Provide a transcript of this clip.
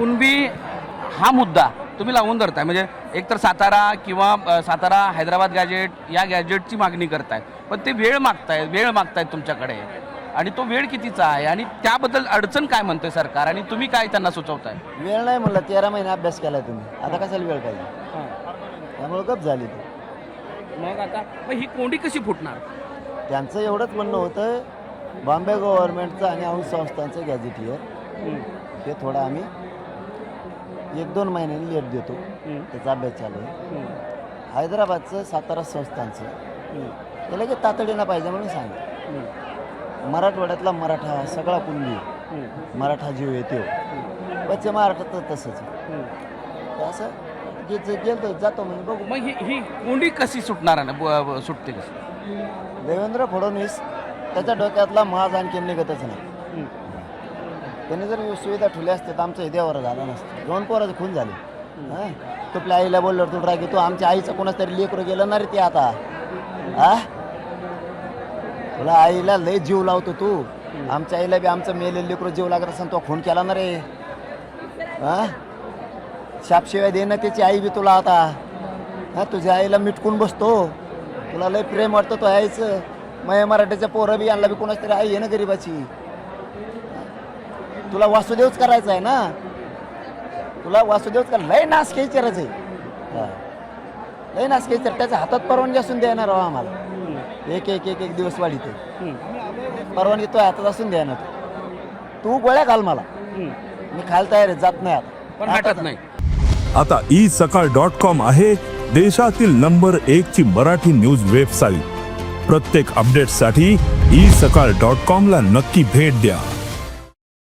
कुणबी हा मुद्दा तुम्ही लावून धरताय. म्हणजे एकतर सातारा किंवा सातारा हैदराबाद गॅजेट या गॅजेटची मागणी करताय. पण ते वेळ मागतायत वेळ मागतायत तुमच्याकडे. आणि तो वेळ कितीचा आहे? आणि त्याबद्दल अडचण काय म्हणतोय सरकार? आणि तुम्ही काय त्यांना सुचवताय? वेळ नाही म्हणलं तेरा महिने अभ्यास केलाय तुम्ही. आता कशाला वेळ पाहिजे? त्यामुळे गप झाली ती. मग आता मग ही कोंडी कशी फुटणार? त्यांचं एवढंच म्हणणं होतं बॉम्बे गव्हर्नमेंटचं आणि अंश संस्थांचं गॅझेटियर ते थोडं आम्ही एक दोन महिन्यांनी लेट देतो. त्याचा अभ्यास चालू आहे. हैदराबादचं सातारा संस्थांचं ते लगेच तातडीनं पाहिजे म्हणून सांगितलं. मराठवाड्यातला मराठा सगळा कुंडी मराठा जीव येतो. पश्चिम महाराष्ट्रात तसंच असं गेलं जातो म्हणजे बघू. मग ही ही कोंडी कशी सुटणार आहे? ना सुटते कशी? देवेंद्र फडणवीस त्याच्या डोक्यातला महाज आणखी निघतच नाही. त्यांनी जर सुविधा ठेवल्या असत्या तर आमचं हिद्यावर झालं नसतं. दोन पोराचं खून झाले. हां? तू आपल्या आईला बोललो तू राग तू आमच्या आईचं कोणाच तरी लेकरं गेलं ना रे ते आता. हा? तुला आईला लय जीव लावतो तू. आमच्या आईला बी आमचं मेले लेकरं जीव लागत असं तो खून केला ना रे. हा? शापशिवाय दे ना त्याची आई बी तुला आता. हा तुझ्या आईला मिटकून बसतो. तुला लय प्रेम वाटतं तो आईचं. मय मराठीच्या पोरं बी आणला बी कोणाच तरी आई आहे ना गरीबाची. तुला वासुदेवच करायचं आहे ना? तुला वासुदेवच कर लय नास खेचरच आहे हा. लय नास खेचर. त्याच्या हातात परवानगी असून देणार राव आम्हाला. एक एक एक एक दिवस वाढीत परवानगी तो हातात असून देणार तू. गोळ्या घाल मला. मी खायला तयार आहे जात नाही पण आता हटत नाही. आता ई सकाळ डॉट कॉम आहे देशातील नंबर एक ची मराठी न्यूज वेबसाईट प्रत्येक अपडेटसाठी ई सकाळ डॉट कॉम ला नक्की भेट द्या.